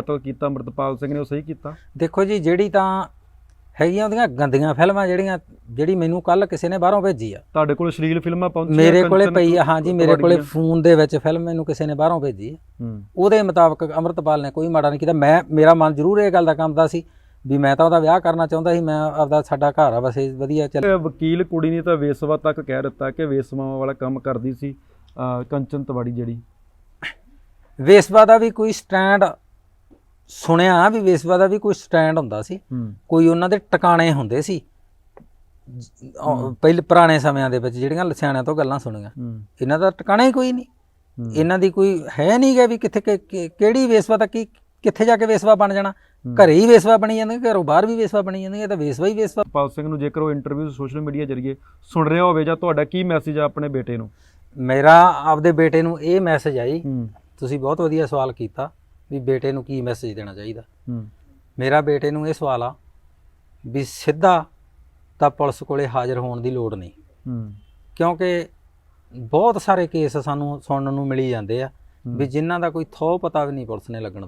ਕਤਲ ਕੀਤਾ ਅੰਮ੍ਰਿਤਪਾਲ ਸਿੰਘ ਨੇ ਉਹ ਸਹੀ ਕੀਤਾ। ਦੇਖੋ ਜੀ ਜਿਹੜੀ ਤਾਂ ਹੈਗੀਆਂ ਉਹਦੀਆਂ ਗੰਦੀਆਂ ਫਿਲਮਾਂ ਜਿਹੜੀਆਂ ਜਿਹੜੀ ਮੈਨੂੰ ਕੱਲ ਕਿਸੇ ਨੇ ਬਾਹਰੋਂ ਭੇਜੀ ਆ। ਤੁਹਾਡੇ ਕੋਲ ਅਸ਼ਲੀਲ ਫਿਲਮਾਂ ਪਹੁੰਚੀਆਂ ਮੇਰੇ ਕੋਲੇ ਪਈ ਆ ਹਾਂਜੀ ਮੇਰੇ ਕੋਲੇ? ਫੋਨ ਦੇ ਵਿੱਚ ਫਿਲਮ ਮੈਨੂੰ ਕਿਸੇ ਨੇ ਬਾਹਰੋਂ ਭੇਜੀ ਉਹਦੇ ਮੁਤਾਬਕ ਅੰਮ੍ਰਿਤਪਾਲ ਨੇ ਕੋਈ ਮਾੜਾ ਨਹੀਂ ਕੀਤਾ। ਮੈਂ ਮੇਰਾ ਮਨ ਜ਼ਰੂਰ ਇਹ ਗੱਲ ਦਾ ਕੰਮਦਾ ਸੀ ਵੀ ਮੈਂ ਤਾਂ ਉਹਦਾ ਵਿਆਹ ਕਰਨਾ ਚਾਹੁੰਦਾ ਸੀ ਮੈਂ ਆਪਦਾ ਸਾਡਾ ਘਰ ਆ ਬਸ ਇਹ ਵਧੀਆ ਚੱਲ ਵਕੀਲ ਕੁੜੀ ਨੇ ਤਾਂ ਵੇਸਵਾ ਤੱਕ ਕਹਿ ਦਿੱਤਾ ਕਿ ਵੇਸਵਾਵਾਂ ਵਾਲਾ ਕੰਮ ਕਰਦੀ ਸੀ ਕੰਚਨ ਤਵਾੜੀ ਜਿਹੜੀ। ਵੇਸਵਾ ਦਾ ਵੀ ਕੋਈ ਸਟੈਂਡ ਸੁਣਿਆ ਵੀ ਵੇਸਵਾ ਦਾ ਵੀ ਕੋਈ ਸਟੈਂਡ ਹੁੰਦਾ ਸੀ। ਹੂੰ। ਕੋਈ ਉਹਨਾਂ ਦੇ ਟਿਕਾਣੇ ਹੁੰਦੇ ਸੀ। ਪਹਿਲੇ ਪੁਰਾਣੇ ਸਮਿਆਂ ਦੇ ਵਿੱਚ ਜਿਹੜੀਆਂ ਸਿਆਣਿਆਂ ਤੋਂ ਗੱਲਾਂ ਸੁਣੀਆਂ। ਹੂੰ। ਇਹਨਾਂ ਦਾ ਟਿਕਾਣਾ ਹੀ ਕੋਈ ਨਹੀਂ। ਹੂੰ। ਇਹਨਾਂ ਦੀ ਕੋਈ ਹੈ ਨਹੀਂ ਗਾ ਵੀ ਕਿੱਥੇ ਕਿਹੜੀ ਵੇਸਵਾ ਤਾਂ ਕੀ ਕਿੱਥੇ ਜਾ ਕੇ ਵੇਸਵਾ ਬਣ ਜਾਣਾ। ਘਰੇ ਹੀ ਵੇਸਵਾ ਬਣੀ ਜਾਂਦੀ ਘਰੋਂ ਬਾਹਰ ਵੀ ਵੇਸਵਾ ਬਣੀ ਜਾਂਦੀ ਇਹ ਤਾਂ ਵੇਸਵਾ ਹੀ ਵੇਸਵਾ। ਪਾਲ ਸਿੰਘ ਨੂੰ ਜੇਕਰ ਉਹ ਇੰਟਰਵਿਊ ਸੋਸ਼ਲ ਮੀਡੀਆ ਜਰੀਏ ਸੁਣ ਰਿਹਾ ਹੋਵੇ ਜਾਂ ਤੁਹਾਡਾ ਕੀ ਮੈਸੇਜ ਆ ਆਪਣੇ ਬੇਟੇ ਨੂੰ? ਮੇਰਾ ਆਪਦੇ ਬੇਟੇ ਨੂੰ ਇਹ ਮੈਸੇਜ ਆਈ। ਹੂੰ। ਤੁਸੀਂ ਬਹੁਤ ਵਧੀਆ ਸਵਾਲ ਕੀਤਾ। ਵੀ ਬੇਟੇ ਨੂੰ ਕੀ ਮੈਸੇਜ ਦੇਣਾ ਚਾਹੀਦਾ। ਹੂੰ। ਮੇਰਾ ਬੇਟੇ ਨੂੰ ਇਹ ਸਵਾਲ ਆ ਵੀ ਸਿੱਧਾ ਤਾਂ ਪੁਲਿਸ ਕੋਲੇ ਹਾਜ਼ਰ ਹੋਣ ਦੀ ਲੋੜ ਨਹੀਂ। ਹੂੰ। ਕਿਉਂਕਿ ਬਹੁਤ ਸਾਰੇ ਕੇਸ ਸਾਨੂੰ ਸੁਣਨ ਨੂੰ ਮਿਲੀ ਜਾਂਦੇ ਆ ਵੀ ਜਿਨ੍ਹਾਂ ਦਾ ਕੋਈ ਥੋ ਪਤਾ ਵੀ ਨਹੀਂ ਪੁਲਿਸ ਨੇ ਲੱਗਣ ਦਾ